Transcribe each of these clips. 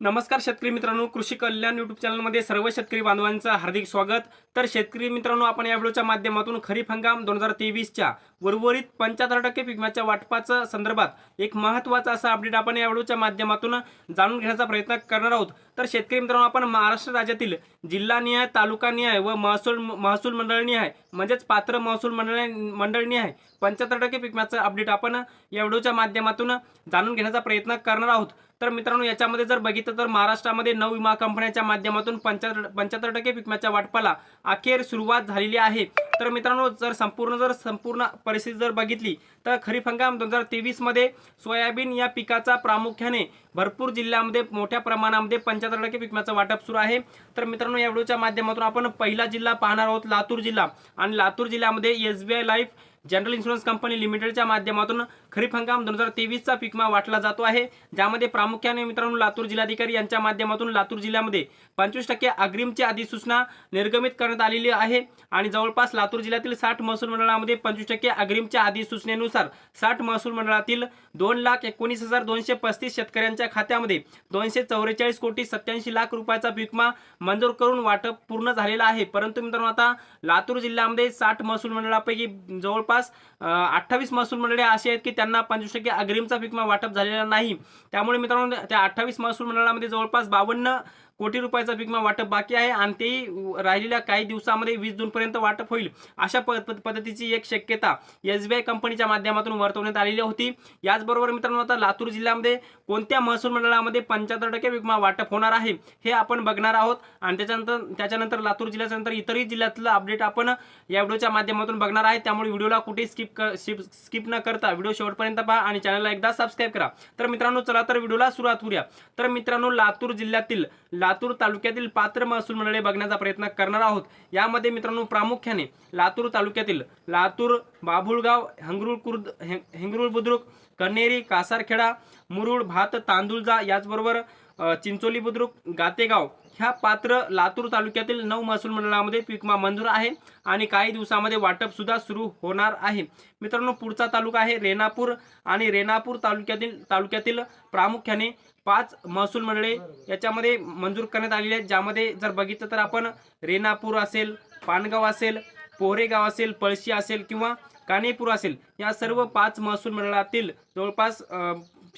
नमस्कार शेतकरी मित्रांनो कृषी कल्याण युट्यूब चॅनलमध्ये सर्व शेतकरी बांधवांचं हार्दिक स्वागत. तर शेतकरी मित्रांनो आपण या व्हिडिओच्या माध्यमातून खरीप हंगाम दोन हजार तेवीसच्या उर्वरित पंच्याहत्तर टक्के पिकम्याच्या वाटपाच्या संदर्भात एक महत्त्वाचा असा अपडेट आपण या व्हिडिओच्या माध्यमातून जाणून घेण्याचा प्रयत्न करणार आहोत. तर शेतकरी मित्रांनो आपण महाराष्ट्र राज्यातील जिल्हानिहाय तालुकानिहाय व महसूल महसूल मंडळनिहाय म्हणजेच पात्र महसूल मंडळ मंडळनिहाय पंच्याहत्तर टक्के पिकम्याचं अपडेट आपण या व्हिडिओच्या माध्यमातून जाणून घेण्याचा प्रयत्न करणार आहोत. तर मित्रांनो याच्यामध्ये जर बघितलं तर महाराष्ट्रामध्ये नऊ विमा कंपन्यांच्या माध्यमातून पंच्याहत्तर पंच्याहत्तर टक्के पिकम्याच्या वाटपाला अखेर सुरुवात झालेली आहे. तर मित्रांनो जर संपूर्ण जर संपूर्ण परिस्थिती जर बघितली तर खरीप हंगाम दोन हजार तेवीसमध्ये सोयाबीन या पिकाचा प्रामुख्याने भरपूर जिल्ह्यामध्ये मोठ्या प्रमाणामध्ये पंच्याहत्तर टक्के पिकम्याचं वाटप सुरू आहे. तर मित्रांनो या व्हिडिओच्या माध्यमातून आपण पहिला जिल्हा पाहणार आहोत लातूर जिल्हा. आणि लातूर जिल्ह्यामध्ये S B I life general insurance company लिमिटेडच्या माध्यमातून खरीप हंगाम दोन हजार तेवीसचा पिकमा वाटला जातो आहे. ज्यामध्ये प्रामुख्याने मित्रांनो लातूर जिल्हाधिकारी यांच्या माध्यमातून लातूर जिल्ह्यामध्ये पंचवीस टक्के अग्रिमची अधिसूचना निर्गमित करण्यात आलेली आहे. आणि जवळपास लातूर जिल्ह्यातील साठ महसूल मंडळामध्ये पंचवीस टक्के अग्रिमच्या अधिसूचनेनुसार साठ महसूल मंडळातील दोन लाख एकोणीस हजार दोनशे पस्तीस शेतकऱ्यांच्या खात्यामध्ये दोनशे चौवेचाळीस कोटी सत्याऐंशी लाख रुपयाचा पिकमा मंजूर करून वाटप पूर्ण झालेला आहे. परंतु मित्रांनो आता लातूर जिल्ह्यामध्ये साठ महसूल मंडळापैकी जवळपास अठ्ठावीस महसूल मंडळे असे आहेत की त्यांना पंचवीस टक्के अग्रिमचा विकमा वाटप झालेला नाही. त्यामुळे मित्रांनो त्या अठ्ठावीस महसूल मंडळामध्ये जवळपास बावन्न कोटी रुपयाचा पिकमा वाटप बाकी आहे आणि तेही राहिलेल्या काही दिवसामध्ये वीस जूनपर्यंत वाटप होईल अशा प- प- पद्धतीची एक शक्यता एस बी आय कंपनीच्या माध्यमातून वर्तवण्यात आलेली होती. याचबरोबर मित्रांनो आता लातूर जिल्ह्यामध्ये कोणत्या महसूल मंडळामध्ये पंच्याहत्तर टक्के पिकमा वाटप होणार आहे हे आपण बघणार आहोत. आणि त्याच्यानंतर त्याच्यानंतर लातूर जिल्ह्याच्या नंतर इतरही जिल्ह्यातलं अपडेट आपण या व्हिडिओच्या माध्यमातून बघणार आहे. त्यामुळे व्हिडिओला कुठेही स्किप स्किप न करता व्हिडिओ शेवटपर्यंत पहा आणि चॅनलला एकदा सबस्क्राईब करा. तर मित्रांनो चला तर व्हिडिओला सुरुवात करूया. तर मित्रांनो लातूर जिल्ह्यातील लातूर तालुक्यातील पात्र महसूल मंडळे बघण्याचा प्रयत्न करणार आहोत. यामध्ये मित्रांनो प्रामुख्याने लातूर तालुक्यातील लातूर बाभुळगाव हंगरुळ कुर्द हें- हिंगरुळ बुद्रुक कन्हेरी कासारखेडा मुरुड भात तांदूळजा याचबरोबर चिंचोली बुद्रुक गातेगाव ह्या पात्र लातूर तालुक्यातील नऊ महसूल मंडळामध्ये पिकमा मंजूर आहे आणि काही दिवसामध्ये वाटपसुद्धा सुरू होणार आहे. मित्रांनो पुढचा तालुका आहे रेणापूर आणि रेणापूर तालुक्यातील तालुक्यातील प्रामुख्याने पाच महसूल मंडळे याच्यामध्ये मंजूर करण्यात आलेली आहेत ज्यामध्ये जर बघितलं तर आपण रेणापूर असेल पानगाव असेल पोहरेगाव असेल पळशी असेल किंवा कानेपूर असेल या सर्व पाच महसूल मंडळातील जवळपास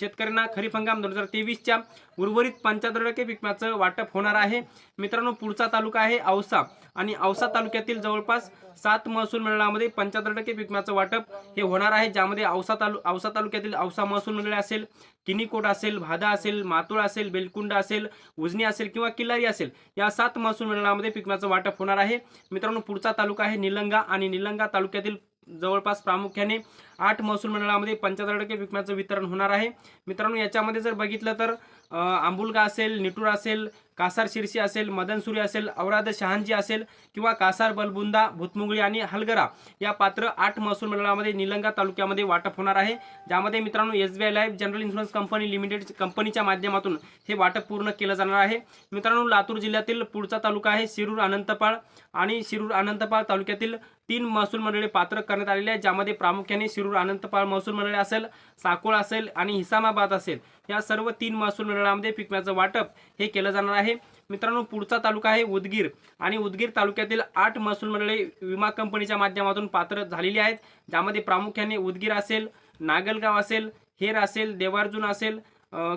शेतकऱ्यांना खरीप हंगाम दोन हजार तेवीसच्या उर्वरित पंच्याहत्तर टक्के पिकम्याचं वाटप होणार आहे. मित्रांनो पुढचा तालुका आहे औसा आणि औसा तालुक्यातील जवळपास सात महसूल मंडळामध्ये पंच्याहत्तर टक्के पिकम्याचं वाटप हे होणार आहे ज्यामध्ये औसा तालु औसा तालुक्यातील औसा महसूल मंडळ असेल किनीकोट असेल भादा असेल मातुळ असेल बेलकुंड असेल उजनी असेल किंवा किल्लारी असेल या सात महसूल मंडळामध्ये पिकम्याचं वाटप होणार आहे. मित्रांनो पुढचा तालुका आहे निलंगा आणि निलंगा तालुक्यातील जवळपास प्रामुख्याने आठ महसूल मंडळामध्ये पंच्याहत्तर टक्के विकण्याचं वितरण होणार आहे. मित्रांनो याच्यामध्ये जर बघितलं तर आंबुलगा असेल निटूर असेल कासार शिरसी असेल मदनसुरी असेल औराद शहानजी असेल किंवा कासार बलबुंदा भुतमुगळी आणि हलगरा या पात्र आठ महसूल मंडळामध्ये निलंगा तालुक्यामध्ये वाटप होणार आहे. ज्यामध्ये मित्रांनो S B I life general insurance company limited कंपनीच्या माध्यमातून हे वाटप पूर्ण केलं जाणार आहे. मित्रांनो लातूर जिल्ह्यातील पुढचा तालुका आहे शिरूर अनंतपाळ आणि शिरूर अनंतपाळ तालुक्यातील तीन महसूल मंडळे पात्र करण्यात आलेले आहेत ज्यामध्ये प्रामुख्याने शिरूर अनंतपाळ महसूल मंडळे असेल साकोळ असेल आणि हिसामाबाद असेल. या सर्व तीन महसूल मंडळामध्ये पिकम्याचं वाटप हे केलं जाणार आहे. मित्रांनो पुढचा तालुका आहे उदगीर आणि उदगीर तालुक्यातील आठ महसूल मंडळे विमा कंपनीच्या माध्यमातून पात्र झालेली आहेत. ज्यामध्ये प्रामुख्याने उदगीर असेल नागलगाव असेल हेर असेल देवार्जुन असेल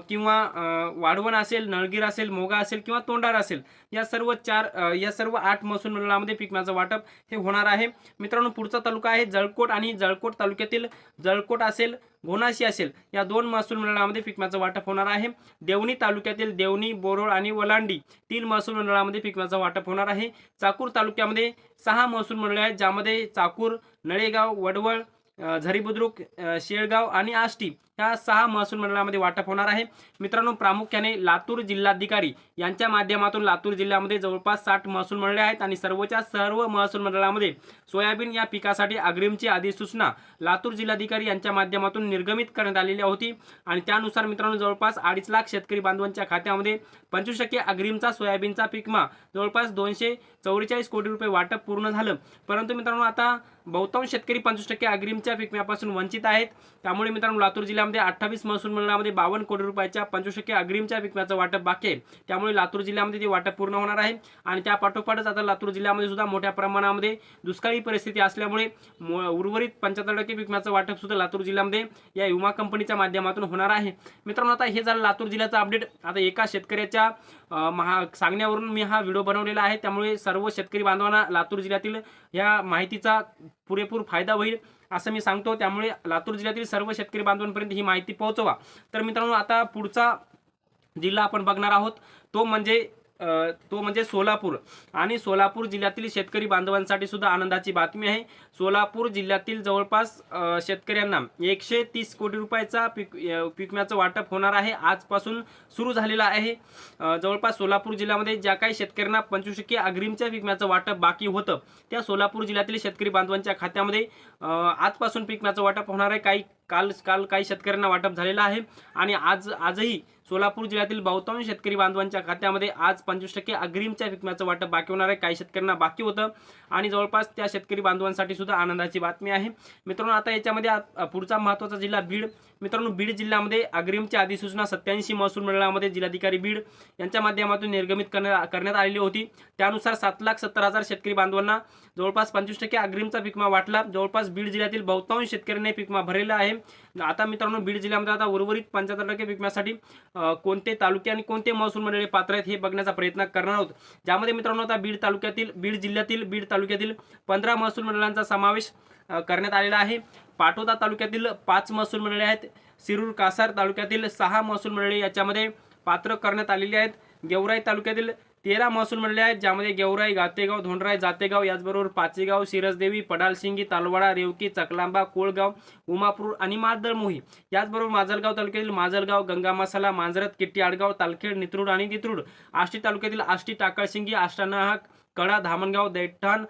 किंवा वाढवण असेल नळगीर असेल मोगा असेल किंवा तोंडार असेल या सर्व चार या सर्व आठ महसूल मंडळामध्ये पिकम्याचं वाटप हे होणार आहे. मित्रांनो पुढचा तालुका आहे जळकोट आणि जळकोट तालुक्यातील जळकोट असेल घोनाशी असेल या दोन महसूल मंडळामध्ये पिकम्याचं वाटप होणार आहे. देवणी तालुक्यातील देवणी बोरोळ आणि वलांडी तीन महसूल मंडळामध्ये पिकम्याचं वाटप होणार आहे. चाकूर तालुक्यामध्ये सहा महसूल मंडळे आहेत ज्यामध्ये चाकूर नळेगाव वडवळ झरी बुद्रुक शेळगाव आणि आष्टी ह्या सहा महसूल मंडळामध्ये वाटप होणार आहे. मित्रांनो प्रामुख्याने लातूर जिल्हाधिकारी यांच्या माध्यमातून लातूर जिल्ह्यामध्ये जवळपास साठ महसूल मंडळे आहेत आणि सर्वच्या सर्व महसूल मंडळामध्ये सोयाबीन या पिकासाठी अग्रिमची अधिसूचना लातूर जिल्हाधिकारी यांच्या माध्यमातून निर्गमित करण्यात आलेली होती. आणि त्यानुसार मित्रांनो जवळपास अडीच लाख शेतकरी बांधवांच्या खात्यामध्ये पंचवीस टक्के अग्रिमचा सोयाबीनचा पिकमा जवळपास दोनशे चौवेचाळीस कोटी रुपये वाटप पूर्ण झालं. परंतु मित्रांनो आता बहुतांश शेतकरी पंचवीस टक्के अग्रिमच्या पिकम्यापासून वंचित आहेत. त्यामुळे मित्रांनो लातूर जिल्ह्यामध्ये अठ्ठावीस महसूल मंडळामध्ये बावन्न कोटी रुपयाच्या पंचवीस टक्के अग्रिमच्या पिकम्याचं वाटप बाकी आहे. त्यामुळे लातूर जिल्ह्यामध्ये ते वाटप पूर्ण होणार आहे. आणि त्या पाठोपाठच आता लातूर जिल्ह्यामध्ये सुद्धा मोठ्या प्रमाणामध्ये दुष्काळी परिस्थिती असल्यामुळे उर्वरित पंच्याहत्तर टक्के विकम्याचं वाटप सुद्धा लातूर जिल्ह्यामध्ये या विमा कंपनीच्या माध्यमातून होणार आहे. मित्रांनो आता हे झालं लातूर जिल्ह्याचं अपडेट आता एका शेतकऱ्याच्या महा सांगण्यावरून मी हा व्हिडिओ बनवलेला आहे. त्यामुळे सर्व शेतकरी बांधवांना लातूर जिल्ह्यातील या माहितीचा पुरेपूर फायदा होईल असं मी सांगतो. त्यामुळे लातूर जिल्ह्यातील सर्व शेतकरी बांधवांपर्यंत ही माहिती पोहोचवा. तर मित्रांनो आता पुढचा जिल्हा आपण बघणार आहोत. तो म्हणजे तो म्हणजे सोलापूर. आणि सोलापूर जिल्ह्यातील शेतकरी बांधवांसाठी सुद्धा आनंदाची बातमी आहे. सोलापूर जिल्ह्यातील जवळपास शेतकऱ्यांना एकशे तीस कोटी रुपयाचा पीक पिकम्याचं वाटप होणार आहे. आजपासून सुरू झालेलं आहे. जवळपास सोलापूर जिल्ह्यामध्ये ज्या काही शेतकऱ्यांना पंचवीस टक्के अग्रिमच्या पिकम्याचं वाटप बाकी होतं त्या सोलापूर जिल्ह्यातील शेतकरी बांधवांच्या खात्यामध्ये आजपासून आजपासून पिकम्याचं वाटप होणार आहे. काही काल काल काही शेतकऱ्यांना वाटप झालेलं आहे. आणि आज आजही सोलापूर जिल्ह्यातील बहुतांश शेतकरी बांधवांच्या खात्यामध्ये आज पंचवीस टक्के अग्रिमच्या विकम्याचं वाटप बाकी होणार आहे. काही शेतकऱ्यांना बाकी होतं. आणि जवळपास त्या शेतकरी बांधवांसाठी सुद्धा आनंदाची बातमी आहे. मित्रांनो आता याच्यामध्ये पुढचा महत्त्वाचा जिल्हा बीड. मित्रांनो बीड जिल्ह्यामध्ये अग्रिमची अधिसूचना सत्याऐंशी महसूल मंडळामध्ये जिल्हाधिकारी बीड यांच्या माध्यमातून निर्गमित करण्या- करण्यात आलेली होती. त्यानुसार सात लाख सत्तर हजार शेतकरी बांधवांना जवळपास पंचवीस टक्के अग्रिमचा पिकमा वाटला. जवळपास बीड जिल्ह्यातील बहुतांश शेतकऱ्यांनी पिकमा भरलेला आहे. आता मित्रांनो बीड जिल्ह्यामध्ये आता उर्वरित पंच्याहत्तर टक्के पिकम्यासाठी कोणते तालुके आणि कोणते महसूल मंडळे पात्र आहेत हे बघण्याचा प्रयत्न करणार आहोत. ज्यामध्ये मित्रांनो आता बीड तालुक्यातील बीड जिल्ह्यातील बीड तालुक्यातील पंधरा महसूल मंडळांचा समावेश करण्यात आलेला आहे. पाटोदा तालुक्यातील पाच महसूल मंडळे आहेत. शिरूर कासार तालुक्यातील सहा महसूल मंडळे याच्यामध्ये पात्र करण्यात आलेली आहेत. गेवराई तालुक्यातील तेरा महसूल मंडळे आहेत ज्यामध्ये गेवराई गातेगाव धोंडराय जातेगाव याचबरोबर पाचेगाव शिरसदेवी पडालशिंगी तालवाडा रेवकी चकलांबा कोळगाव उमापूर आणि मादळ मोही याचबरोबर माजलगाव तालुक्यातील माजलगाव गंगा मसाला मांजरत किट्टी आडगाव तालखेड नित्रूड आणि दित्रूड. आष्टी तालुक्यातील आष्टी टाकळशिंगी आष्टानाहक कडा धामणगाव दैठाण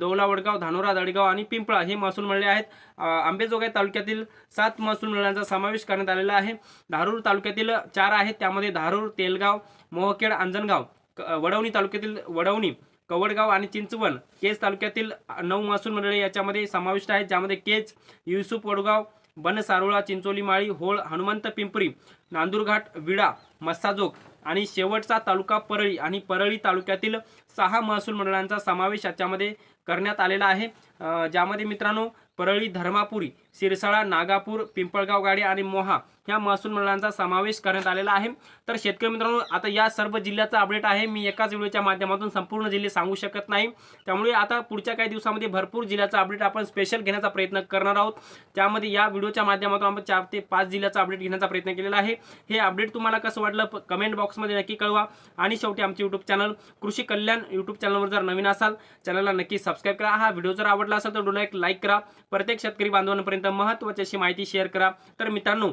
दौलावडगाव धानोरा दडगाव आणि पिंपळा हे महसूल मंडळे आहेत. आंबेजोगाई तालुक्यातील सात महसूल मंडळांचा समावेश करण्यात आलेला आहे. धारूर तालुक्यातील चार आहेत. त्यामध्ये धारूर तेलगाव मोहखेड अंजनगाव क- वडवणी तालुक्यातील वडवणी कवडगाव आणि चिंचवण केज तालुक्यातील नऊ महसूल मंडळे याच्यामध्ये समाविष्ट आहेत. ज्यामध्ये केज युसुफ वडगाव बन सारोळा चिंचोली माळी होळ हनुमंत पिंपरी नांदूरघाट विडा मस्साजोग आणि शेवटचा तालुका परळी आणि परळी तालुक्यातील सहा महसूल मंडळांचा समावेश याच्यामध्ये करण्यात आलेला आहे. ज्यामध्ये मित्रांनो परळी धर्मापुरी सिरसाळा नागापूर पिंपळगाव गाडी आणि मोहा ह्या महसूल मंडळांचा समावेश करण्यात आलेला आहे. तर शेतकरी मित्रांनो आता या सर्व जिल्ह्याचा अपडेट आहे. मी एकाच व्हिडिओच्या माध्यमातून संपूर्ण जिल्हे सांगू शकत नाही. त्यामुळे आता पुढच्या काही दिवसामध्ये भरपूर जिल्ह्याचा अपडेट आपण स्पेशल घेण्याचा प्रयत्न करणार आहोत. त्यामध्ये या व्हिडिओच्या माध्यमातून आपण चार ते पाच जिल्ह्याचा अपडेट घेण्याचा प्रयत्न केलेला आहे. हे अपडेट तुम्हाला कसं वाटलं कमेंट बॉक्समध्ये नक्की कळवा. आणि शेवटी आमचे यूट्यूब चॅनल कृषी कल्याण यूट्यूब चॅनलवर जर नवीन असाल चॅनलला नक्की सबस्क्राईब करा. हा व्हिडिओ जर आवडला असेल तर डोला एक लाईक करा. प्रत्येक शेतकरी बांधवांपर्यंत महत्त्वाची अशी माहिती शेअर करा. तर मित्रांनो